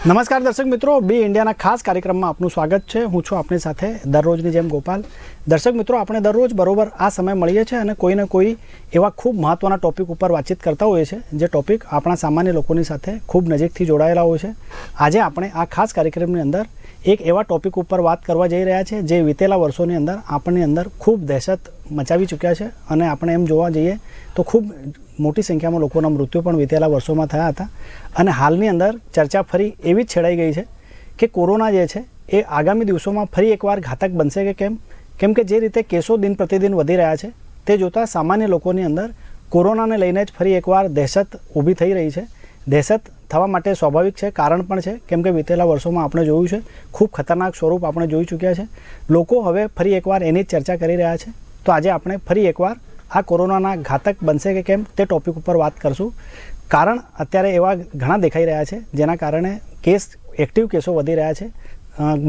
નમસ્કાર દર્શક મિત્રો, બી ઇન્ડિયાના ખાસ કાર્યક્રમમાં આપનું સ્વાગત છે. હું છું આપની સાથે દરરોજની જેમ ગોપાલ. દર્શક મિત્રો, આપણે દરરોજ બરોબર આ સમય મળીએ છીએ અને કોઈને કોઈ એવા ખૂબ મહત્ત્વના ટોપિક ઉપર વાતચીત કરતા હોઈએ છીએ, જે ટોપિક આપણા સામાન્ય લોકોની સાથે ખૂબ નજીકથી જોડાયેલા હોય છે. આજે આપણે આ ખાસ કાર્યક્રમની અંદર એક એવા ટોપિક ઉપર વાત કરવા જઈ રહ્યા છે જે વિતેલા વર્ષોની અંદર આપણની અંદર ખૂબ દહેશત મચાવી ચૂક્યા છે અને આપણે એમ જોવા જઈએ તો ખૂબ મોટી સંખ્યામાં લોકોના મૃત્યુ પણ વિતેલા વર્ષોમાં થયા હતા. અને હાલની અંદર ચર્ચા ફરી એવી જ છેડાઈ ગઈ છે કે કોરોના જે છે એ આગામી દિવસોમાં ફરી એકવાર ઘાતક બનશે કે કેમ? કેમ કે જે રીતે કેસો દિન પ્રતિદિન વધી રહ્યા છે, તે જોતાં સામાન્ય લોકોની અંદર કોરોનાને લઈને જ ફરી એકવાર દહેશત ઊભી થઈ રહી છે. દહેશત થવા માટે સ્વાભાવિક છે, કારણ પણ છે, કેમ કે વિતેલા વર્ષોમાં આપણે જોયું છે, ખૂબ ખતરનાક સ્વરૂપ આપણે જોઈ ચૂક્યા છે. લોકો હવે ફરી એકવાર એની જ ચર્ચા કરી રહ્યા છે. તો આજે આપણે ફરી એકવાર આ કોરોનાના ઘાતક બનશે કે કેમ તે ટોપિક ઉપર વાત કરશું. કારણ અત્યારે એવા ઘણા દેખાઈ રહ્યા છે, જેના કારણે કેસ એક્ટિવ કેસો વધી રહ્યા છે.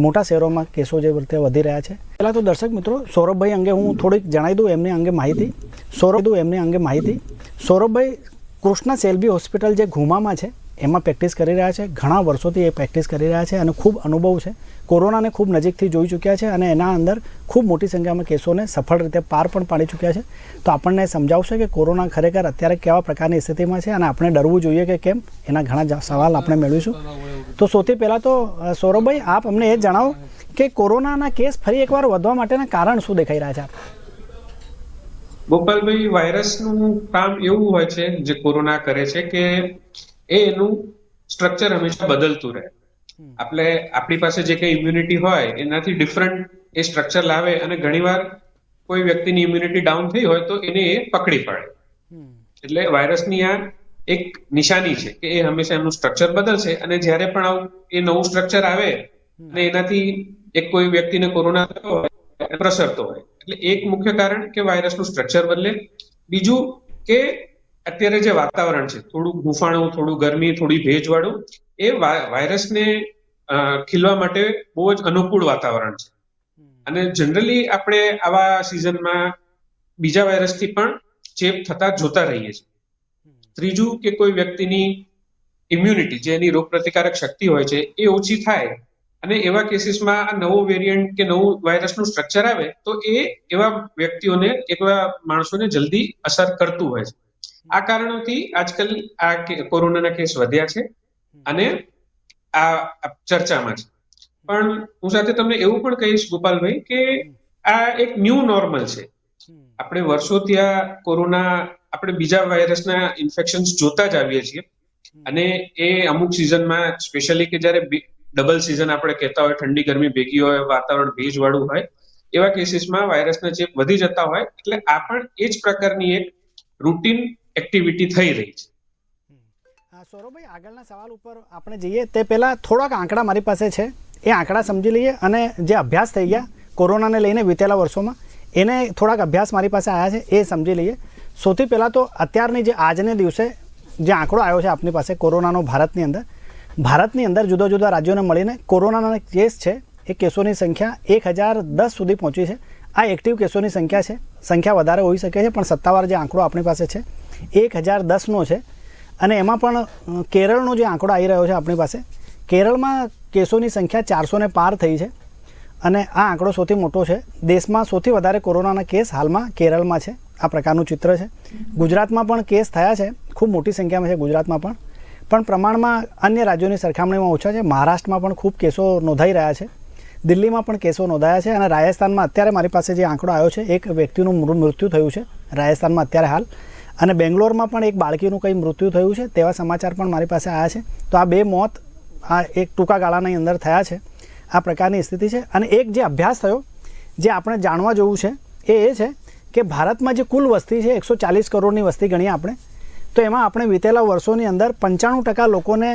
મોટા શહેરોમાં કેસો જે રીતે વધી રહ્યા છે. પહેલાં તો દર્શક મિત્રો, સૌરભભાઈ અંગે હું થોડીક જણાવી દઉં એમની અંગે માહિતી. સૌરભ દઉં એમની અંગે માહિતી. સૌરભભાઈ, કૃષ્ણ સેલ્બી હોસ્પિટલ જે ઘુમામાં છે એમાં પ્રેક્ટિસ કરી રહ્યા છે, ઘણા વર્ષોથી એ પ્રેક્ટિસ કરી રહ્યા છે અને ખૂબ અનુભવ છે. કોરોનાને ખૂબ નજીકથી જોઈ ચૂક્યા છે અને એના અંદર ખૂબ મોટી સંખ્યામાં કેસોને સફળ રીતે પાર પણ પાડી ચૂક્યા છે. તો આપણને સમજાવશે કે કોરોના ખરેખર અત્યારે કેવા પ્રકારની સ્થિતિમાં છે અને આપણે ડરવું જોઈએ કે કેમ? એના ઘણા સવાલ આપણે મેળવીશું. તો સૌથી પહેલાં તો સૌરભભાઈ, આપ અમને એ જણાવો કે કોરોનાના કેસ ફરી એકવાર વધવા માટેના કારણ શું દેખાઈ રહ્યા છે ગોપાલભાઈ, વાયરસનું કામ એવું હોય છે જે કોરોના કરે છે કે એ એનું સ્ટ્રક્ચર હંમેશા બદલતું રહે. આપણે આપણી પાસે જે કઈ ઇમ્યુનિટી હોય એનાથી ડિફરન્ટ એ સ્ટ્રક્ચર લાવે અને ઘણીવાર કોઈ વ્યક્તિની ઇમ્યુનિટી ડાઉન થઈ હોય તો એને એ પકડી પડે. એટલે વાયરસની આ એક નિશાની છે કે એ હંમેશા એનું સ્ટ્રક્ચર બદલશે અને જ્યારે પણ આવું એ નવું સ્ટ્રક્ચર આવે અને એનાથી એક કોઈ વ્યક્તિને કોરોના થયો હોય પ્રસરતો હોય. એટલે એક મુખ્ય કારણ કે વાયરસનું સ્ટ્રક્ચર બદલે. બીજું કે અત્યારે જે વાતાવરણ છે, થોડું ગુફાણું, થોડું ગરમી, થોડી ભેજવાળું, એ વાયરસને ખીલવા માટે બહુ જ અનુકૂળ વાતાવરણ છે. અને જનરલી આપણે આવા સિઝનમાં બીજા વાયરસથી પણ ચેપ થતા જોતા રહીએ છીએ. ત્રીજું કે કોઈ વ્યક્તિની ઇમ્યુનિટી જે એની રોગપ્રતિકારક શક્તિ હોય છે, એ ઓછી થાય અને એવા કેસીસમાં આ નવો વેરિયન્ટ કે નવું વાયરસનું સ્ટ્રક્ચર આવે, તો એ એવા વ્યક્તિઓને, એવા માણસોને જલ્દી અસર કરતું હોય છે. આ કારણોથી આજકાલ આ કોરોનાના કેસ વધ્યા છે અને આ ચર્ચામાં છે. પણ હું સાથે તમને એવું પણ કહીશ ગોપાલભાઈ કે આ એક ન્યૂ નોર્મલ છે. આપણે વર્ષોથી આ કોરોના આપણે બીજા વાયરસના ઇન્ફેક્શન જોતા જ આવીએ છીએ. અને એ અમુક સિઝનમાં સ્પેશિયલી કે જ્યારે ડબલ સિઝન આપણે કહેતા હોય ઠંડી ગરમી ભેગી હોય વાતાવરણ ભેજવાળું હોય એવા કેસીસમાં વાયરસના ચેપ વધી જતા હોય. એટલે આ પણ એ જ પ્રકારની એક રૂટીન એક્ટિવિટી થઈ રહી છે. સૌરભભાઈ, આગળના સવાલ ઉપર આપણે જઈએ. તે પહેલાં થોડાક આંકડા મારી પાસે છે. એ આંકડા સમજી લઈએ અને જે અભ્યાસ થઈ ગયા કોરોનાને લઈને વીતેલા વર્ષોમાં, એને થોડાક અભ્યાસ મારી પાસે આવ્યા છે, એ સમજી લઈએ. સૌથી પહેલાં તો અત્યારની જે આજને દિવસે જે આંકડો આવ્યો છે આપની પાસે કોરોનાનો ભારતની અંદર ભારતની અંદર જુદા જુદા રાજ્યોને મળીને કોરોનાના કેસ છે, એ કેસોની સંખ્યા એક હજાર દસ સુધી પહોંચી છે. આ એક્ટિવ કેસોની સંખ્યા છે. સંખ્યા વધારે હોઈ શકે છે, પણ સત્તાવાર જે આંકડો આપણી પાસે છે એક હજાર દસનો છે. અને એમાં પણ કેરળનો જે આંકડો આવી રહ્યો છે આપણી પાસે, કેરળમાં કેસોની સંખ્યા ચારસોને પાર થઈ છે. અને આ આંકડો સૌથી મોટો છે. દેશમાં સૌથી વધારે કોરોનાના કેસ હાલમાં કેરળમાં છે. આ પ્રકારનું ચિત્ર છે. ગુજરાતમાં પણ કેસ થયા છે. ખૂબ મોટી સંખ્યામાં છે ગુજરાતમાં પણ. પણ પ્રમાણમાં અન્ય રાજ્યોની સરખામણીમાં ઓછા છે. મહારાષ્ટ્રમાં પણ ખૂબ કેસો નોંધાઈ રહ્યા છે. દિલ્હીમાં પણ કેસો નોંધાયા છે. અને રાજસ્થાનમાં અત્યારે મારી પાસે જે આંકડો આવ્યો છે, એક વ્યક્તિનું મૃત્યુ થયું છે. રાજસ્થાનમાં અત્યારે હાલ અને બેંગ્લોરમાં પણ એક બાળકીનું કંઈ મૃત્યુ થયું છે તેવા સમાચાર પણ મારી પાસે આવ્યા છે. તો આ બે મોત આ એક ટૂંકા ગાળાની અંદર થયા છે. આ પ્રકારની સ્થિતિ છે. અને એક જે અભ્યાસ થયો જે આપણે જાણવા જેવું છે એ એ છે કે ભારતમાં જે કુલ વસ્તી છે એકસો ચાલીસ કરોડની વસ્તી ગણીએ આપણે તો એમાં આપણે વિતેલા વર્ષોની અંદર પંચાણું ટકા લોકોને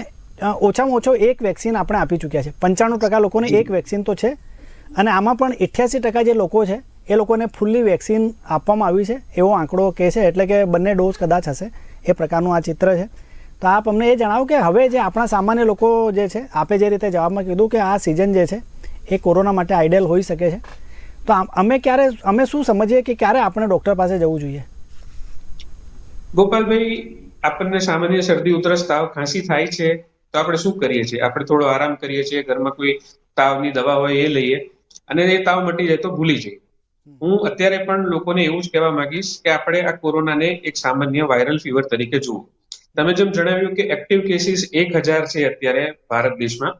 ઓછામાં ઓછો એક વેક્સિન આપણે આપી ચૂક્યા છે. પંચાણું ટકા લોકોને એક વેક્સિન તો છે. અને આમાં પણ અઠ્યાસી ટકા જે લોકો છે એ લોકોને ફૂલ્લી વેક્સિન આપવામાં આવી છે. એવો આંકડો કહે છે, એટલે કે બંને ડોઝ કદાચ હશે. એ પ્રકારનું આ ચિત્ર છે. તો આપ અમને એ જણાવો કે હવે જે આપણા સામાન્ય લોકો જે છે, આપે જે રીતે જવાબમાં કીધું કે આ સિઝન જે છે, એ કોરોના માટે આઈડિયલ હોઈ શકે છે. તો અમે ક્યારે, અમે શું સમજીએ કે ક્યારે આપણે ડૉક્ટર પાસે જવું જોઈએ? ગોપાલભાઈ, આપણને સામાન્ય શરદી, ઉધરસ, તાવ ખાંસી થાય છે, તો આપણે શું કરીએ છીએ? આપણે થોડો આરામ કરીએ છીએ, ઘરમાં કોઈ તાવની દવા હોય એ લઈએ. અને એ તાવ મટી જાય તો ભૂલી જઈએ. હું અત્યારે પણ લોકોને એવું જ કહેવા માંગીશ કે આપણે આ કોરોનાને એક સામાન્ય વાયરલ ફીવર તરીકે જુઓ. તમે જેમ જણાવ્યું કે એક્ટિવ કેસીસ એક હજાર છે અત્યારે ભારત દેશમાં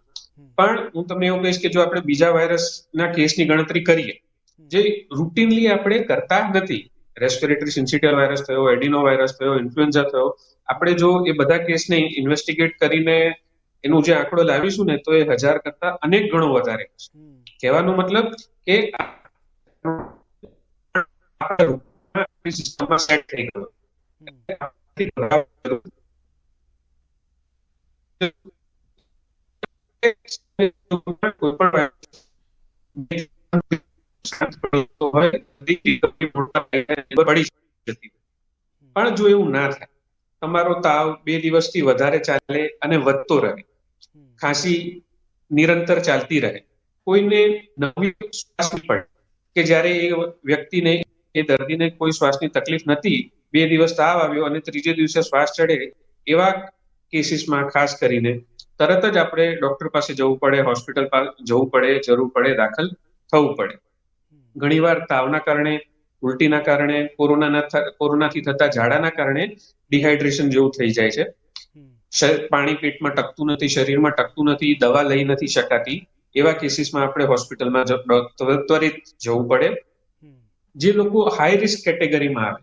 પણ હું તમને એવું કહીશ કે જો આપણે બીજા વાયરસના કેસની ગણતરી કરીએ જે રૂટીનલી આપણે કરતા નથી રેસ્પિરેટરી સિન્સિટિયર વાયરસ થયો એડિનો વાયરસ થયો ઇન્ફ્લુએન્ઝા થયો આપણે જો એ બધા કેસને ઇન્વેસ્ટિગેટ કરીને એનું જે આંકડો લાવીશું ને તો એ હજાર કરતા અનેક ગણો વધારે કહેવાનો મતલબ કે પણ જો એવું ના થાય, તમારો તાવ બે દિવસથી વધારે ચાલે અને વધતો રહે. ખાંસી નિરંતર ચાલતી રહે. કોઈને નવી શ્વાસ પડે, કે જ્યારે એ વ્યક્તિને એ દર્દીને કોઈ શ્વાસની તકલીફ નથી. બે દિવસ તાવ આવ્યો અને ત્રીજે દિવસે શ્વાસ ચડે એવા કેસીસમાં ખાસ કરીને. તરત જ આપણે ડોક્ટર પાસે જવું પડે, હોસ્પિટલ પાસે જવું પડે, જરૂર પડે, દાખલ થવું પડે. ઘણીવાર તાવના કારણે, ઉલટીના કારણે, કોરોનાના કોરોનાથી થતા ઝાડાના કારણે ડિહાઇડ્રેશન જેવું થઈ જાય છે. પાણી પેટમાં ટકતું નથી, શરીરમાં ટકતું નથી, દવા લઈ નથી શકાતી એવા કેસીસમાં આપણે હોસ્પિટલમાં ત્વરિત જવું પડે. જે લોકો હાઈ રિસ્ક કેટેગરીમાં આવે,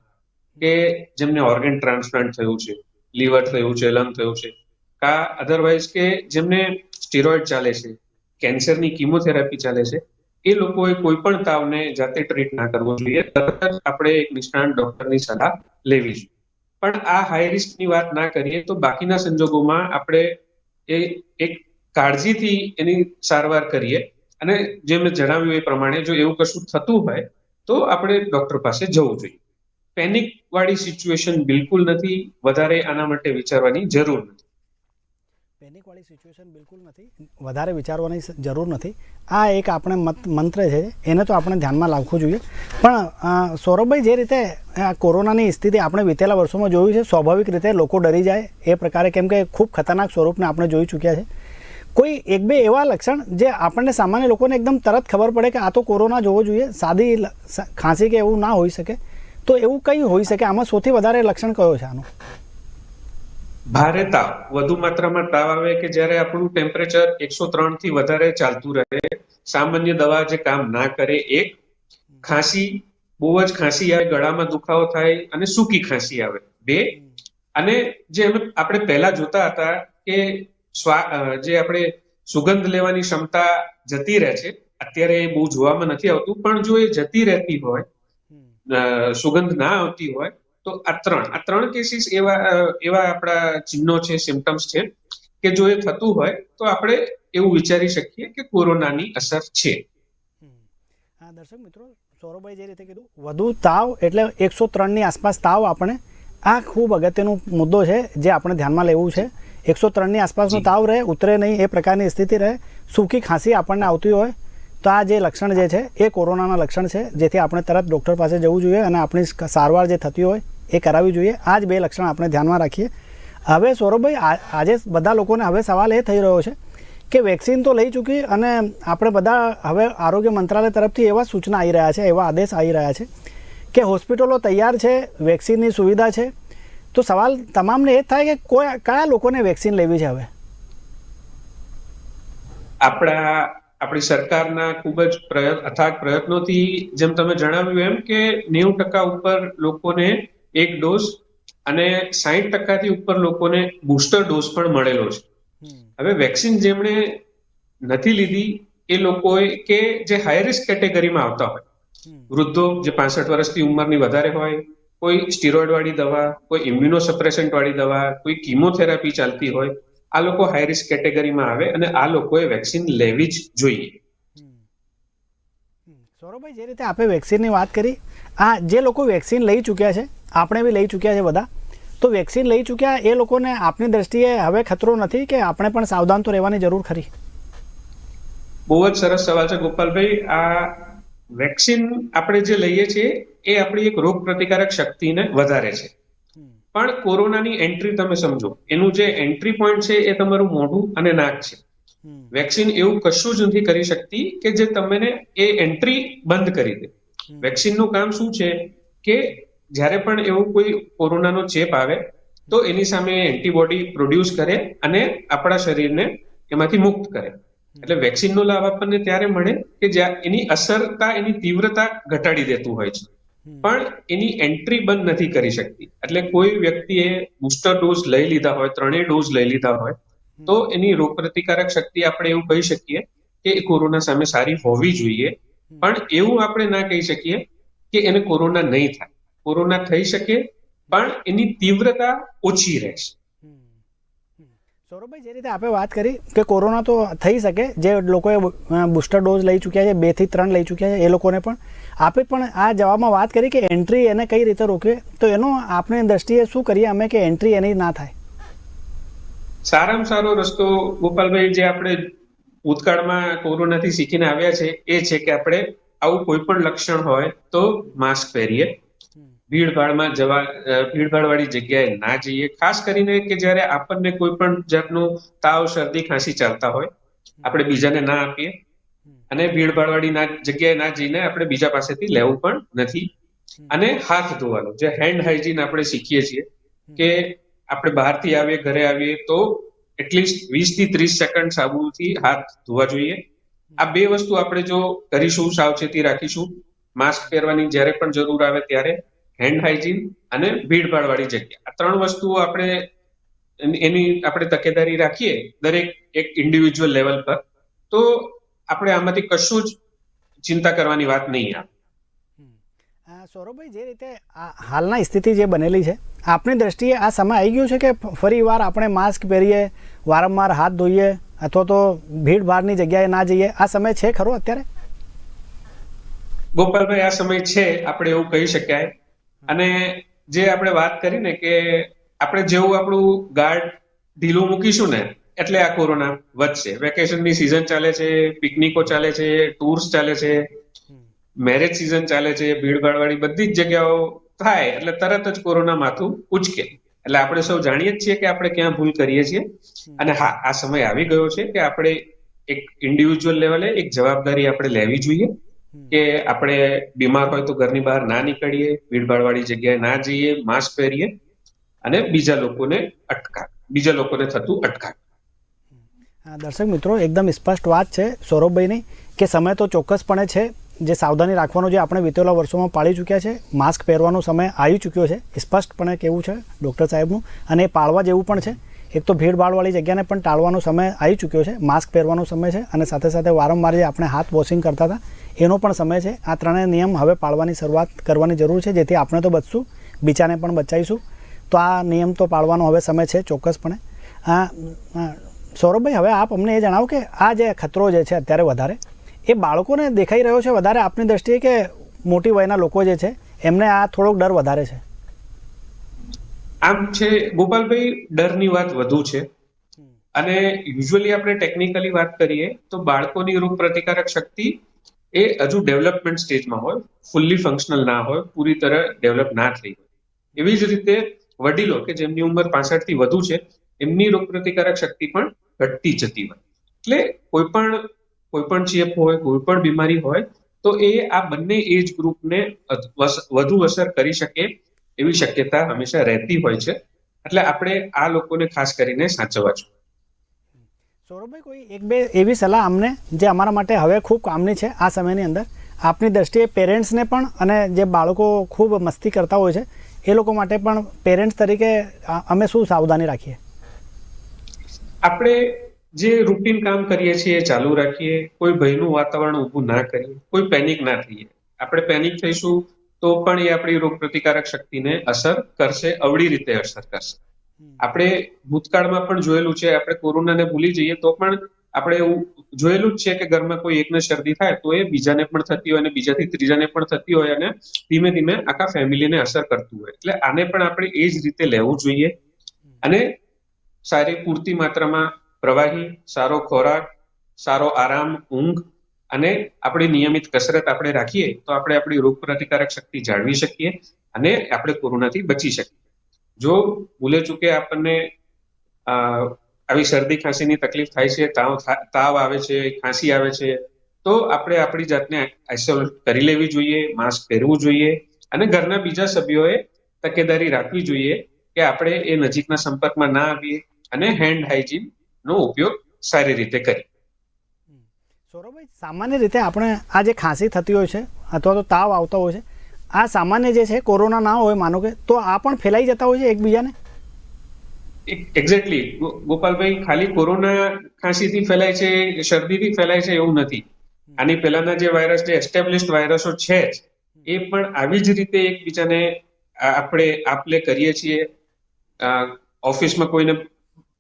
કે જેમને ઓર્ગન ટ્રાન્સપ્લાન્ટ થયું છે લીવર થયું છે લંગ થયું છે, કા અધરવાઇઝ કે જેમને સ્ટીરોઇડ ચાલે છે કેન્સરની કિમોથેરાપી ચાલે છે, એ લોકોએ કોઈ પણ તાવને જાતે ટ્રીટ ના કરવો જોઈએ. તરત જ આપણે એક નિષ્ણાંત ડોક્ટરની સલાહ લેવી જોઈએ. પણ આ હાઈ રિસ્કની વાત ના કરીએ તો બાકીના સંજોગોમાં આપણે એ એક કાળજીથી એની સારવાર કરીએ. અને જે મેં જણાવ્યું એ પ્રમાણે જો એવું કશું થતું હોય તો આપણે ડોક્ટર પાસે જવું જોઈએ. પેનિક વાળી સિચ્યુએશન બિલકુલ નથી, વધારે આના માટે વિચારવાની જરૂર નથી. પેનિકવાળી સિચ્યુએશન બિલકુલ નથી, વધારે વિચારવાની જરૂર નથી. આ એક આપણે મત, મંત્ર છે, એને તો આપણે ધ્યાનમાં રાખવું જોઈએ. પણ સૌરભભાઈ જે રીતે કોરોનાની સ્થિતિ આપણે વિતેલા વર્ષોમાં જોયું છે, સ્વાભાવિક રીતે લોકો ડરી જાય. એ પ્રકારે કેમ કે ખૂબ ખતરનાક સ્વરૂપને આપણે જોઈ ચૂક્યા છે. કોઈ એક બે એવા લક્ષણ જે આપણને સામાન્ય લોકોને એકદમ તરત ખબર પડે કે આ તો કોરોના જોવો જોઈએ, સાદી ખાંસી કે એવું ના હોઈ શકે, તો એવું કંઈ હોઈ શકે? આમાં સૌથી વધારે લક્ષણ કયો છે આનું? ભારે તાવ. વધુ માત્રામાં તાવ આવે કે જ્યારે આપણું ટેમ્પરેચર એકસો ત્રણથી વધારે ચાલતું રહે, સામાન્ય દવા જે કામ ના કરે એક, ખાંસી, બહુ જ ખાંસી આવે, ગળામાં દુખાવો થાય અને સૂકી ખાંસી આવે. બે, અને જે આપણે પહેલા જોતા હતા કે જે આપણે સુગંધ લેવાની ક્ષમતા જતી રહે છે, અત્યારે એ બહુ જોવામાં નથી આવતું, પણ જો એ જતી રહેતી હોય સુગંધ ના આવતી હોય, તો આ ત્રણ આ ત્રણ કેસીસ એવા એવા આપણા ચિહ્નો છે સિમ્ટમ્સ છે, કે જો એ થતું હોય, તો આપણે એવું વિચારી શકીએ કે કોરોનાની અસર છે. હા, દર્શક મિત્રો, સૌરભભાઈ જે રીતે કીધું, વધુ તાવ એટલે એકસો ત્રણની આસપાસ તાવ આપણે, આ ખૂબ અગત્યનો મુદ્દો છે, જે આપણે ધ્યાનમાં લેવું છે. એકસો ત્રણની આસપાસનો તાવ રહે ઉતરે નહીં એ પ્રકારની સ્થિતિ રહે. સૂકી ખાંસી આપણને આવતી હોય તો આ જે લક્ષણ જે છે એ કોરોનાના લક્ષણ છે જેથી આપણે તરત ડૉક્ટર પાસે જવું જોઈએ અને આપણી સારવાર જે થતી હોય એ કરાવવી જોઈએ. આ જ બે લક્ષણ આપણે ધ્યાનમાં રાખીએ. હવે સૌરભભાઈ આજે બધા લોકોને હવે સવાલ એ થઈ રહ્યો છે કે વેક્સિન તો લઈ ચૂકી અને આપણે બધા હવે આરોગ્ય મંત્રાલય તરફથી એવા સૂચના આવી રહ્યા છે એવા આદેશ આવી રહ્યા છે કે હોસ્પિટલો તૈયાર છે વેક્સિનની સુવિધા છે તો સવાલ તમામને એ થાય કે કોઈ કયા લોકોને વેક્સિન લેવી છે હવે? આપણા આપણી સરકારના ખૂબ જ પ્રયત્ન અથાગ પ્રયત્નોથી જેમ તમે જણાવ્યું એમ કે નેવું ટકા ઉપર લોકોને એક ડોઝ અને સાહીઠ ટકાથી ઉપર લોકોને બુસ્ટર ડોઝ પણ મળેલો છે. હવે વેક્સિન જેમણે નથી લીધી એ લોકોએ કે જે હાઈ રિસ્ક કેટેગરીમાં આવતા હોય. વૃદ્ધો જે પાસઠ વર્ષથી ઉંમરની વધારે હોય કોઈ સ્ટીરોઇડ વાળી દવા કોઈ ઇમ્યુનો સપ્રેસન્ટ વાળી દવા કોઈ કિમોથેરાપી ચાલતી હોય આ લોકો હાઈ રિસ્ક કેટેગરીમાં આવે અને આ લોકોએ વેક્સિન લેવી જ જોઈએ. સૌરભભાઈ જે રીતે આપણે વેક્સિનની વાત કરી આ જે લોકો વેક્સિન લઈ ચૂક્યા છે આપણે બી લઈ ચૂક્યા છે બધા તો વેક્સિન લઈ ચૂક્યા એ લોકોને આપની દ્રષ્ટિએ હવે ખતરો નથી કે આપણે પણ સાવધાન તો રહેવાની જરૂર ખરી? બહુ જ સરસ સવાલ છે ગોપાલભાઈ. આ વેક્સિન આપણે જે લઈએ છીએ એ આપણી એક રોગ પ્રતિકારક શક્તિને વધારે છે. પણ કોરોનાની એન્ટ્રી તમે સમજો એનું જે એન્ટ્રી પોઈન્ટ છે એ તમારું મોઢું અને નાક છે. વેક્સિન એવું કશું જ નથી કરી શકતી કે જે તમને એ એન્ટ્રી બંધ કરી દે. વેક્સિનનું કામ શું છે કે જ્યારે પણ એવો કોઈ કોરોનાનો ચેપ આવે તો એની સામે એન્ટીબોડી પ્રોડ્યુસ કરે અને આપણા શરીરને એમાંથી મુક્ત કરે. એટલે વેક્સિનનો લાભ આપણને ત્યારે મળે કે જ્યાં એની અસરતા એની તીવ્રતા ઘટાડી દેતું હોય છે. પણ એની એન્ટ્રી બંધ નથી કરી શકતી. એટલે કોઈ વ્યક્તિએ બુસ્ટર ડોઝ લઈ લીધા હોય ત્રણેય ડોઝ લઈ લીધા હોય તો એની રોગપ્રતિકારક શક્તિ આપણે એવું કહી શકીએ કે એ કોરોના સામે સારી હોવી જોઈએ. પણ એવું આપણે ના કહી શકીએ કે એને કોરોના નહીં થાય. કોરોના થઈ શકે પણ એની તીવ્રતા ઓછી રહેશે. સૌરભભાઈ, જે રીતે આપણે વાત કરી કે કોરોના તો થઈ શકે, જે લોકોએ બુસ્ટર ડોઝ લઈ ચૂક્યા છે, બેથી ત્રણ લઈ ચૂક્યા છે, એ લોકોને પણ. આપે પણ આ જવાબમાં વાત કરી કે એન્ટ્રી એને કઈ રીતે રોકીએ તો એનો આપણે દ્રષ્ટિએ શું કરીએ અમે કે એન્ટ્રી એની ના થાય? સારામાં સારો રસ્તો, ગોપાલભાઈ, જે આપણે ભૂતકાળમાં કોરોનાથી શીખીને આવ્યા છે, એ છે કે આપણે આવું કોઈ પણ લક્ષણ હોય તો માસ્ક પહેરીએ. ભીડભાડમાં જવા ભીડભાડ વાળી જગ્યાએ ના જઈએ. ખાસ કરીને કે જ્યારે આપણને કોઈ પણ જાતનું તાવ, શરદી, ખાંસી ચાલતા હોય, આપણે બીજાને ના આપીએ. અને ભીડભાડ વાળી જગ્યાએ ના જઈને આપણે બીજા પાસેથી લેવું પણ નથી. અને હાથ ધોવાનું, જે હેન્ડ હાઇજીન આપણે શીખીએ છીએ કે આપણે બહારથી આવીએ, ઘરે આવીએ તો એટલીસ્ટ વીસથી ત્રીસ સેકન્ડ સાબુથી હાથ ધોવા જોઈએ. આ બે વસ્તુ આપણે જો કરીશું, સાવચેતી રાખીશું, માસ્ક પહેરવાની જ્યારે પણ જરૂર આવે ત્યારે. હેન્ડ હાઇજીન અને ભીડભાડ વાળી જગ્યા. આ ત્રણ વસ્તુઓ આપણે એની આપણે તકેદારી રાખીએ દરેક એક ઇન્ડિવિજ્યુઅલ લેવલ પર તો આપણે આમાંથી કશું જ ચિંતા કરવાની વાત નહીં આવે. સૌરભભાઈ જે રીતે આ હાલના સ્થિતિ જે બનેલી છે આપણી દ્રષ્ટિએ આ સમય આવી ગયો છે કે ફરી વાર આપણે માસ્ક પહેરીએ વારંવાર હાથ ધોઈએ અથવા તો ભીડ ભાડની જગ્યાએ ના જઈએ? આ સમય છે ખરો અત્યારે? ગોપાલભાઈ આ સમય છે આપણે એવું કહી શકાય અને જે આપણે વાત કરીને કે આપણે જેવું આપણું ગાર્ડ ઢીલું મૂકીશું ને એટલે આ કોરોના વધશે. વેકેશનની સિઝન ચાલે છે પિકનિકો ચાલે છે ટૂર્સ ચાલે છે મેરેજ સિઝન ચાલે છે ભીડભાડ વાળી બધી જ જગ્યાઓ થાય એટલે તરત જ કોરોના માથું ઉચકે. એટલે આપણે સૌ જાણીએ જ છીએ કે આપણે ક્યાં ભૂલ કરીએ છીએ. અને હા આ સમય આવી ગયો છે કે આપણે એક ઇન્ડિવિજ્યુઅલ લેવલે એક જવાબદારી આપણે લેવી જોઈએ. કે આપણે બીમાર હોય તો ઘરની બહાર ના નીકળીએ ભીડભાડ વાળી જગ્યાએ ના જઈએ માસ્ક પહેરીએ અને બીજા લોકોને અટકાવ, બીજા લોકોને થતું અટકાવ. દર્શક મિત્રો, એકદમ સ્પષ્ટ વાત છે સૌરભભાઈની કે સમય તો ચોક્કસપણે છે. જે સાવધાની રાખવાનો જે આપણે વિતેલા વર્ષોમાં પાળી ચૂક્યા છે, માસ્ક પહેરવાનો સમય આવી ચૂક્યો છે. સ્પષ્ટપણે કેવું છે ડૉક્ટર સાહેબનું? અને એ પાળવા જેવું પણ છે. એક તો ભીડભાડવાળી જગ્યાને પણ ટાળવાનો સમય આવી ચૂક્યો છે. માસ્ક પહેરવાનો સમય છે અને સાથે સાથે વારંવાર જે આપણે હાથ વોશિંગ કરતા હતા એનો પણ સમય છે. આ ત્રણેય નિયમ હવે પાળવાની શરૂઆત કરવાની જરૂર છે. જેથી આપણે તો બચશું. બીજાને પણ બચાવીશું. તો આ નિયમ તો પાળવાનો હવે સમય છે ચોક્કસપણે. આ સૌરભભાઈ, હવે આપ અમને એ જણાવો કે આ જે ખતરો જે છે અત્યારે વધારે, એ બાળકોને દેખાઈ રહ્યો છે વધારે આપની દ્રષ્ટિએ કે મોટી વયના લોકો જે છે, એમને આ થોડોક ડર વધારે છે? આમ છે, ગોપાલભાઈ, ડરની વાત વધુ છે. અને યુઝ્યુઅલી આપણે ટેકનિકલી વાત કરીએ, તો બાળકોની રોગ પ્રતિકારક શક્તિ એ હજુ ડેવલપમેન્ટ સ્ટેજમાં હોય ફૂલ્લી ફંક્શનલ ના હોય, પૂરી તરહ ડેવલપ ના થઈ હોય. એવી જ રીતે વડીલો કે જેમની ઉંમર પાસઠથી વધુ છે, એમની રોગપ્રતિકારક શક્તિ પણ ઘટતી જતી હોય. એટલે કોઈ પણ કોઈ પણ ચેપ હોય, કોઈ પણ બીમારી હોય, તો એ આ બંને એજ ગ્રુપને વધુ અસર કરી શકે એવી શક્યતા હંમેશા રહેતી હોય છે. એટલે આપણે આ લોકોને ખાસ કરીને સાચવવા જોઈએ. સૌરભભાઈ, કોઈ એક બે એવી સલાહ અમને જે અમારા માટે હવે ખૂબ કામની છે આ સમયની અંદર? આપની દ્રષ્ટિએ પેરેન્ટ્સને પણ અને જે બાળકો ખૂબ મસ્તી કરતા હોય છે, એ લોકો માટે પણ પેરેન્ટ્સ તરીકે અમે શું સાવધાની રાખીએ? આપણે જે રૂટીન કામ કરીએ છીએ એ ચાલુ રાખીએ, કોઈ ભયનું વાતાવરણ ઊભું ના કરીએ, કોઈ પેનિક ના થઈએ. આપણે પેનિક થઈશું તો પણ એ આપણી રોગ પ્રતિકારક શક્તિને અસર કરશે, અવળી રીતે અસર કરશે. આપણે ભૂતકાળમાં પણ જોયેલું છે આપણે કોરોનાને ભૂલી જઈએ તો પણ આપણે એવું જોયેલું જ છે કે ઘરમાં કોઈ એકને શરદી થાય તો એ બીજાને પણ થતી હોય અને બીજાથી ત્રીજાને પણ થતી હોય અને ધીમે ધીમે આખા ફેમિલીને અસર કરતું હોય. એટલે આને પણ આપણે એ જ રીતે લેવું જોઈએ. અને સારી પૂરતી માત્રામાં પ્રવાહી સારો ખોરાક સારો આરામ ઊંઘ અને આપણી નિયમિત કસરત આપણે રાખીએ તો આપણે આપણી રોગ પ્રતિકારક શક્તિ જાળવી શકીએ અને આપણે કોરોનાથી બચી શકીએ. જો ભૂલે ચૂકે આપણને આવી શરદી ખાંસીની તકલીફ થાય છે, તાવ તાવ આવે છે, ખાંસી આવે છે, તો આપણે આપણી જાતને આઇસોલેટ કરી લેવી જોઈએ, માસ્ક પહેરવું જોઈએ અને ઘરના બીજા સભ્યોએ તકેદારી રાખવી જોઈએ કે આપણે એ નજીકના સંપર્કમાં ના આવીએ અને હેન્ડ હાઇજીન નો ઉપયોગ સારી રીતે કરીએ. સૌરભભાઈ, સામાન્ય રીતે આપણે આ જે ખાંસી થતી હોય છે અથવા તો તાવ આવતા હોય છે આ સામાન્ય જે છે કોરોના ના હોય માનો કે તો આ પણ ફેલાઈ જતા હોય છે એકબીજાને? એક્ઝેક્ટલી ગોપાલભાઈ ખાલી કોરોના ખાંસીથી ફેલાય છે શરદીથી ફેલાય છે એવું નથી. આની પહેલાના જે વાયરસ જે એસ્ટેબ્લિશ્ડ વાયરસો છે જ એ પણ આવી જ રીતે એકબીજાને આપણે આપલે કરીએ છીએ. ઓફિસમાં કોઈને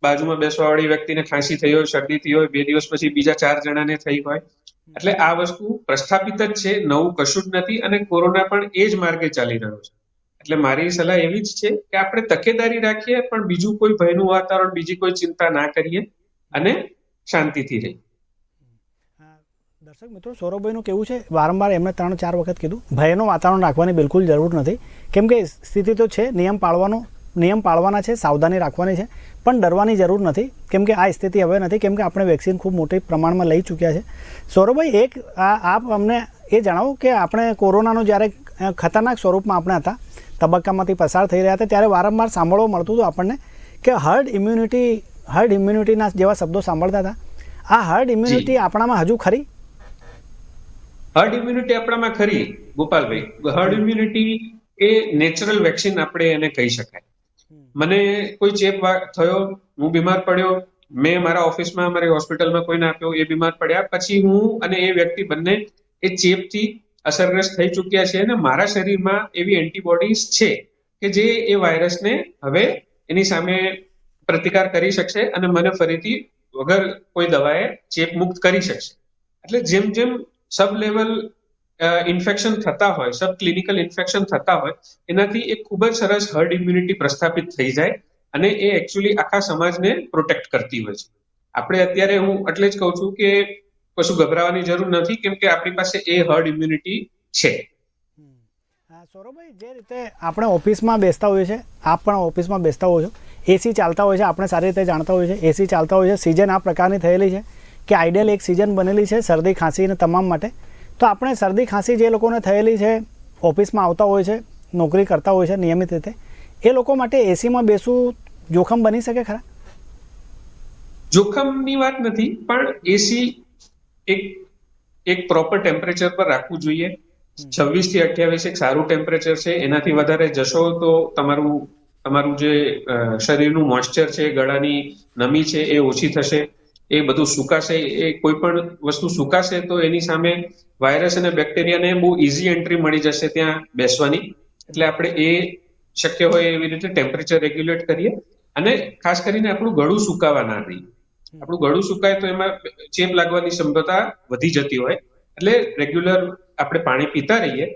બાજુમાં બેસવાવાળી વ્યક્તિને ખાંસી થઈ હોય શરદી થઈ હોય બે દિવસ પછી બીજા ચાર જણાને થઈ હોય એટલે આ વસ્તુ પ્રસ્થાપિત જ છે, નવું કશું જ નથી અને કોરોના પણ એ જ માર્ગે ચાલી રહ્યો છે. એટલે મારી સલાહ એવી જ છે કે આપણે તકેદારી રાખીએ, પણ બીજું કોઈ ભયનું વાતાવરણ, બીજી કોઈ ચિંતા ના કરીએ અને શાંતિથી રહીએ. દર્શક મિત્રો, સૌરભભાઈનું કેવું છે? વારંવાર એમણે ત્રણ ચાર વખત કીધું, ભયનું વાતાવરણ રાખવાની બિલકુલ જરૂર નથી. કેમ કે સ્થિતિ તો છે, નિયમ પાળવાનો નિયમ પાળવાના છે સાવધાની રાખવાની છે પણ ડરવાની જરૂર નથી. કેમ કે આ સ્થિતિ હવે નથી કેમ કે આપણે વેક્સિન ખૂબ મોટી પ્રમાણમાં લઈ ચૂક્યા છે. સૌરભભાઈ એક આ આપ અમને એ જણાવો કે આપણે કોરોનાનો જ્યારે ખતરનાક સ્વરૂપમાં આપણે હતા તબક્કામાંથી પસાર થઈ રહ્યા હતા ત્યારે વારંવાર સાંભળવા મળતું હતું આપણને કે હર્ડ ઇમ્યુનિટી હર્ડ ઇમ્યુનિટીના જેવા શબ્દો સાંભળતા હતા. આ હર્ડ ઇમ્યુનિટી આપણામાં હજુ ખરી? હર્ડ ઇમ્યુનિટી આપણામાં ખરી ગોપાલભાઈ. હર્ડ ઇમ્યુનિટી એ નેચરલ વેક્સિન આપણે એને કહી શકાય. મને કોઈ ચેપ થયો, હું બીમાર પડ્યો, મેં મારા ઓફિસમાં, મારી હોસ્પિટલમાં કોઈને આપ્યો, એ બીમાર પડ્યા. પછી હું અને એ વ્યક્તિ બંને એ ચેપથી અસરગ્રસ્ત થઈ ચૂક્યા છે અને મારા શરીરમાં એવી એન્ટીબોડીઝ છે કે જે એ વાયરસને હવે એની સામે પ્રતિકાર કરી શકશે અને મને ફરીથી વગર કોઈ દવાએ ચેપ મુક્ત કરી શકશે. એટલે જેમ જેમ સબ લેવલ ઇન્ફેક્શન થતા હોય સબ ક્લિનિકલ ઇન્ફેક્શન થતા હોય, એનાથી એક ખૂબ જ સરસ હર્ડ ઇમ્યુનિટી પ્રસ્થાપિત થઈ જાય અને એ એકચ્યુઅલી આખા સમાજને પ્રોટેક્ટ કરતી હોય છે. આપણે અત્યારે હું એટલે જ કહું છું કે કશું ગભરાવાની જરૂર નથી, કેમ કે આપણી પાસે એ હર્ડ ઇમ્યુનિટી છે. સૌરભભાઈ, જે રીતે આપણે ઓફિસમાં બેસતા હોઈએ છીએ, આપ પણ ઓફિસમાં બેસતા છો. એસી ચાલતા હોય છે, આપણે સારી રીતે જાણતા હોઈએ છીએ. એસી ચાલતા હોય છે સિઝન આ પ્રકારની થયેલી છે કે આઈડિયલ એક સિઝન બનેલી છે, શરદી ખાંસી અને તમામ માટે. તો આપણે શરદી ખાંસી જે લોકોને થયેલી છે ઓફિસમાં આવતા હોય છે નોકરી કરતા હોય છે નિયમિત રીતે એ લોકો માટે એસીમાં બેસવું જોખમ બની શકે ખરા? જોખમની વાત નથી પણ એસી એક એક પ્રોપર ટેમ્પરેચર પર રાખવું જોઈએ. છવ્વીસથી અઠ્યાવીસ એક સારું ટેમ્પરેચર છે એનાથી વધારે જશો તો તમારું તમારું જે શરીરનું મોઇશ્ચર છે ગળાની નમી છે એ ઓછી થશે. એ બધું સુકાશે, એ કોઈ પણ વસ્તુ સુકાશે તો એની સામે વાયરસ અને બેક્ટેરિયાને બહુ ઇઝી એન્ટ્રી મળી જશે ત્યાં બેસવાની. એટલે આપણે એ શક્ય હોય એવી રીતે ટેમ્પરેચર રેગ્યુલેટ કરીએ. અને ખાસ કરીને આપણું ગળું સુકાવા ના દઈએ આપણું ગળું સુકાય તો એમાં ચેપ લાગવાની ક્ષમતા વધી જતી હોય. એટલે રેગ્યુલર આપણે પાણી પીતા રહીએ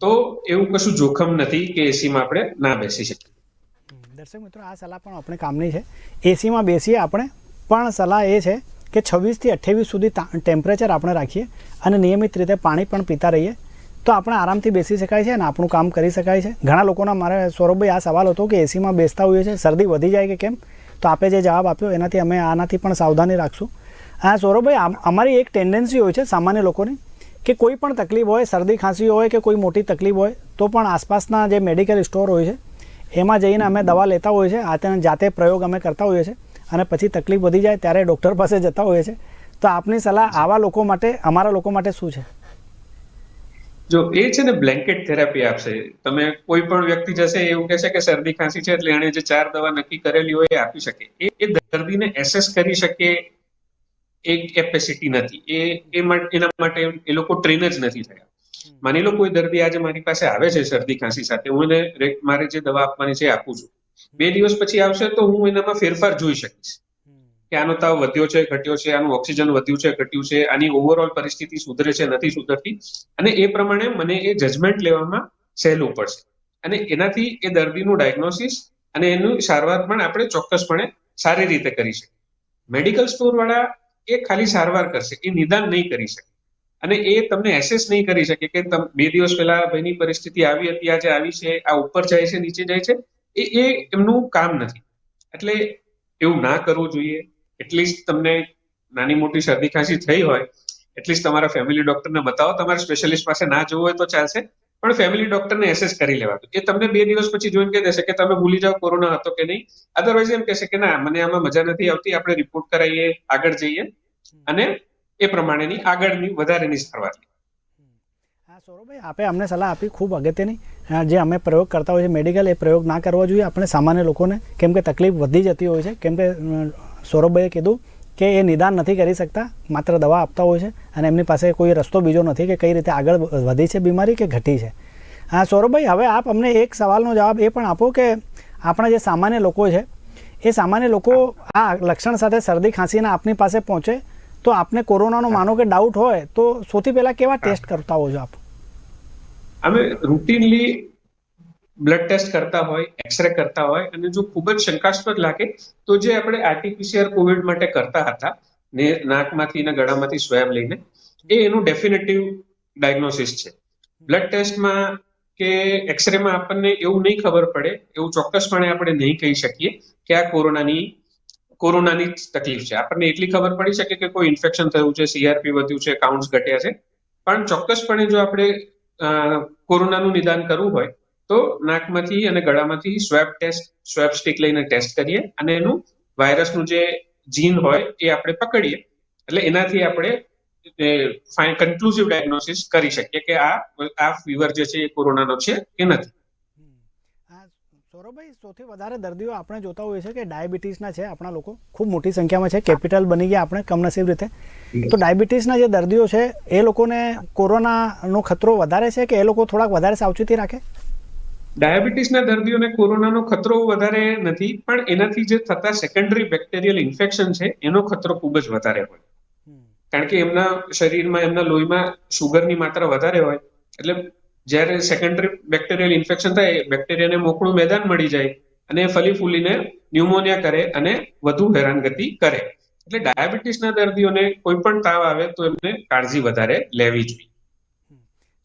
તો એવું કશું જોખમ નથી કે એસીમાં આપણે ના બેસી શકીએ. દર્શક મિત્રો, આ સલાહ પણ આપણે કામની છે. એસીમાં બેસીએ આપણે પણ સલાહ એ છે કે છવ્વીસથી અઠ્યાવીસ સુધી ટેમ્પરેચર આપણે રાખીએ અને નિયમિત રીતે પાણી પણ પીતા રહીએ. તો આપણે આરામથી બેસી શકાય છે અને આપણું કામ કરી શકાય છે. ઘણા લોકોના મારે સૌરભભાઈ આ સવાલ હતો કે એસીમાં બેસતા હોઈએ છે શરદી વધી જાય કે કેમ? તો આપે જે જવાબ આપ્યો એનાથી અમે આનાથી પણ સાવધાની રાખશું. હા સૌરભભાઈ અમારી એક ટેન્ડન્સી હોય છે સામાન્ય લોકોની કે કોઈ પણ તકલીફ હોય, શરદી ખાંસી હોય કે કોઈ મોટી તકલીફ હોય, તો પણ આસપાસના જે મેડિકલ સ્ટોર હોય છે, એમાં જઈને અમે દવા લેતા હોઈએ છીએ. આ તેના જાતે પ્રયોગ અમે કરતા હોઈએ છીએ. અને પછી તકલીફ વધી જાય ત્યારે ડૉક્ટર પાસે જતા હોઈએ છે તો આપની સલાહ આવા લોકો માટે, અમારા લોકો માટે શું છે? જો એ છે ને બ્લેન્કેટ થેરાપી આપશે. તમે કોઈ પણ વ્યક્તિ જશે, એવું કહેશે કે શરદી ખાંસી છે એટલે એણે જે ચાર દવા નક્કી કરેલી હોય એ આપી શકે. એ એ દર્દીને એસેસ કરી શકે એક કેપેસિટી નથી. એ એ એના માટે એ લોકો ટ્રેન જ નથી થયા. માની લો કોઈ દર્દી આજે મારી પાસે આવે છે શરદી ખાંસી સાથે. હું એને મારે જે દવા આપવાની છે એ આપું છું. બે દિવસ પછી આવશે તો હું એનામાં ફેરફાર જોઈ શકીશ. કે આનો તાવ વધ્યો છે, ઘટ્યો છે, આનું ઓક્સિજન વધ્યું છે, ઘટ્યું છે, આની ઓવરઓલ પરિસ્થિતિ સુધરે છે, નથી સુધરતી. અને એ પ્રમાણે મને એ જજમેન્ટ લેવામાં સહેલું પડશે. અને એનાથી એ દર્દીનું ડાયગ્નોસિસ અને એનું સારવાર પણ આપણે ચોક્કસપણે સારી રીતે કરી શકીએ. મેડિકલ સ્ટોર વાળા એ ખાલી સારવાર કરશે, એ નિદાન નહીં કરી શકે. અને એ તમને એસેસ નહીં કરી શકે કે બે દિવસ પહેલા ભાઈની પરિસ્થિતિ આવી હતી, આજે આવી છે, આ ઉપર જાય છે, નીચે જાય છે. એ એ એમનું કામ નથી. એટલે એવું ના કરવું જોઈએ. એટલીસ્ટ તમને નાની મોટી શરદી ખાંસી થઈ હોય એટલીસ્ટ તમારા ફેમિલી ડોક્ટરને બતાવો. તમારે સ્પેશિયાલિસ્ટ પાસે ના જવું હોય તો ચાલશે પણ ફેમિલી ડોક્ટરને એસેસ કરી લેવા એ તમને બે દિવસ પછી જોઈને કહી દેશે કે તમે ભૂલી જાઓ કોરોના હતો કે નહીં. અધરવાઇઝ એમ કહેશે કે ના મને આમાં મજા નથી આવતી આપણે રિપોર્ટ કરાવીએ આગળ જઈએ. અને એ પ્રમાણેની આગળની વધારેની સારવાર લઈએ. સૌરભભાઈ આપે અમને સલાહ આપી ખૂબ અગત્યની. જે અમે પ્રયોગ કરતા હોઈએ મેડિકલ એ પ્રયોગ ના કરવો જોઈએ. આપણે સામાન્ય લોકોને કેમ કે તકલીફ વધી જતી હોય છે કેમ કે સૌરભભાઈએ કીધું કે એ નિદાન નથી કરી શકતા માત્ર દવા આપતા હોય છે અને એમની પાસે કોઈ રસ્તો બીજો નથી કે કઈ રીતે આગળ વધી છે બીમારી કે ઘટી છે. હા સૌરભભાઈ હવે આપ અમને એક સવાલનો જવાબ એ પણ આપો કે આપણા જે સામાન્ય લોકો છે એ સામાન્ય લોકો આ લક્ષણ સાથે શરદી ખાંસીના આપની પાસે પહોંચે તો આપને કોરોનાનો માનો કે ડાઉટ હોય તો સૌથી પહેલાં કેવા ટેસ્ટ કરતા હો છો આપ? અમે રૂટીનલી બ્લડ ટેસ્ટ કરતા હોય એક્સરે કરતા હોય અને જો ખૂબ જ શંકાસ્પદ લાગે, તો જે આપણે આરટીપીસીઆર કોવિડ માટે કરતા હતા, ને નાકમાંથી ને ગળામાંથી સ્વેબ લઈને, એ એનું ડેફિનેટિવ ડાયગ્નોસિસ છે. બ્લડ ટેસ્ટમાં કે એક્સરેમાં આપણને એવું નહીં ખબર પડે, એવું ચોક્કસપણે આપણે નહીં કહી શકીએ કે આ કોરોનાની કોરોનાની તકલીફ છે. આપણને એટલી ખબર પડી શકે કે કોઈ ઇન્ફેક્શન થયું છે સીઆરપી વધ્યું છે કાઉન્ટ્સ ઘટ્યા છે. પણ ચોક્કસપણે જો આપણે કોરોનાનું નિદાન કરવું હોય તો નાકમાંથી અને ગળામાંથી સ્વેબ ટેસ્ટ સ્વેબ સ્ટિક લઈને ટેસ્ટ કરીએ અને એનું વાયરસનું જે જીન હોય એ આપણે પકડીએ. એટલે એનાથી આપણે કન્ક્લુઝિવ ડાયગ્નોસિસ કરી શકીએ કે આ આ ફીવર જે છે એ કોરોનાનો છે કે નથી. સૌરભભાઈ સૌથી વધારે દર્દીઓ આપણે જોતા હોઈએ છીએ કે ડાયાબિટીસના છે. આપણા લોકો ખૂબ મોટી સંખ્યામાં છે. કેપિટલ બની ગયા આપણે કમનસીબ રીતે. તો ડાયાબિટીસના જે દર્દીઓ છે એ લોકોને કોરોનાનો ખતરો વધારે છે કે એ લોકો થોડાક વધારે સાવચેતી રાખે? ડાયાબિટીસના દર્દીઓને કોરોનાનો ખતરો વધારે નથી પણ એનાથી જે થતા સેકન્ડરી બેક્ટેરિયલ ઇન્ફેક્શન છે એનો ખતરો ખૂબ જ વધારે હોય. કારણ કે એમના શરીરમાં એમના લોહીમાં શુગરની માત્રા વધારે હોય. એટલે જ્યારે સેકન્ડરી બેક્ટેરિયલ ઇન્ફેક્શન થાય બેક્ટેરિયાને મોકળું મેદાન મળી જાય અને ફલી ફૂલીને ન્યુમોનિયા કરે અને વધુ હેરાનગતિ કરે. એટલે ડાયાબિટીસના દર્દીઓને કોઈ પણ તાવ આવે તો એમને કાળજી વધારે લેવી જોઈએ.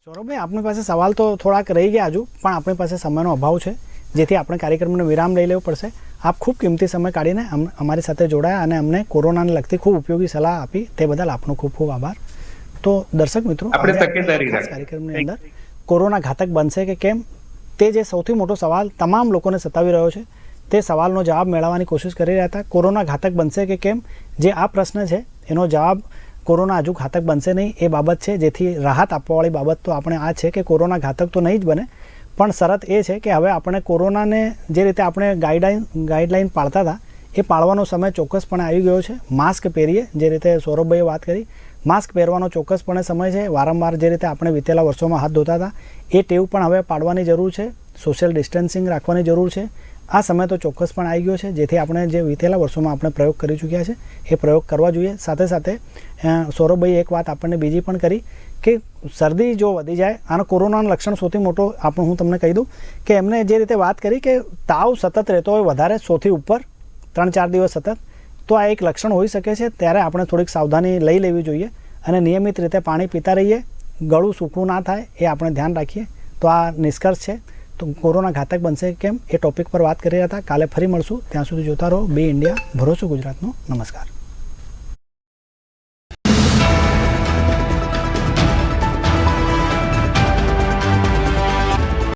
સૌરભભાઈ આપણી પાસે સવાલ તો થોડાક રહી ગયા હજુ પણ આપણી પાસે સમયનો અભાવ છે જેથી આપણે કાર્યક્રમનો વિરામ લઈ લેવો પડશે. આપ ખૂબ કિંમતી સમય કાઢીને અમારી સાથે જોડાયા અને અમને કોરોનાને લગતી ખૂબ ઉપયોગી સલાહ આપી. તે બદલ આપનો ખૂબ ખૂબ આભાર. તો દર્શક મિત્રો આપણે કાર્યક્રમની અંદર કોરોના ઘાતક બનશે કે કેમ? તે જે સૌથી મોટો સવાલ તમામ લોકોને સતાવી રહ્યો છે. તે સવાલનો જવાબ મેળવવાની કોશિશ કરી રહ્યા હતા. કોરોના ઘાતક બનશે કે કેમ? જે આ પ્રશ્ન છે, એનો જવાબ કોરોના હજુ ઘાતક બનશે નહીં એ બાબત છે. જેથી રાહત આપવાવાળી બાબત તો આપણે આ છે કે કોરોના ઘાતક તો નહીં જ બને. પણ શરત એ છે કે હવે આપણે કોરોનાને જે રીતે આપણે ગાઈડલાઈન ગાઈડલાઈન પાળતા હતા, એ પાળવાનો સમય ચોક્કસપણે આવી ગયો છે. માસ્ક પહેરીએ, જે રીતે સૌરભભાઈએ વાત કરી માસ્ક પહેરવાનો ચોક્કસપણે સમય છે. વારંવાર જે રીતે આપણે વિતેલા વર્ષોમાં હાથ ધોતા હતા, એ ટેવ પણ હવે પાડવાની જરૂર છે. સોશિયલ ડિસ્ટન્સિંગ રાખવાની જરૂર છે. આ સમય તો ચોક્કસ પણ આવી ગયો છે. જેથી આપણે જે વિતેલા વર્ષોમાં આપણે પ્રયોગ કરી ચૂક્યા છે, એ પ્રયોગ કરવા જોઈએ. સાથે સાથે સૌરભભાઈ એક વાત આપણને બીજી પણ કરી કે શરદી જો વધી જાય, આનો કોરોનાનું લક્ષણ સૌથી મોટો આપણું હું તમને કહી દઉં કે એમને જે રીતે વાત કરી કે તાવ સતત રહેતો હોય વધારે, સૌથી ઉપર ત્રણ ચાર દિવસ સતત તો આ એક લક્ષણ હોઈ શકે છે, ત્યારે આપણે થોડીક સાવધાની લઈ લેવી જોઈએ અને નિયમિત રીતે પાણી પીતા રહીએ. ગળું સૂકું ના થાય એ આપણે ધ્યાન રાખીએ. તો આ નિષ્કર્ષ છે. તો કોરોના ઘાતક બનશે કેમ એ ટોપિક પર વાત કરી રહ્યા હતા. કાલે ફરી મળશું. ત્યાં સુધી જોતા રહો. બે ઇન્ડિયા. ભરોસો ગુજરાતનો. નમસ્કાર.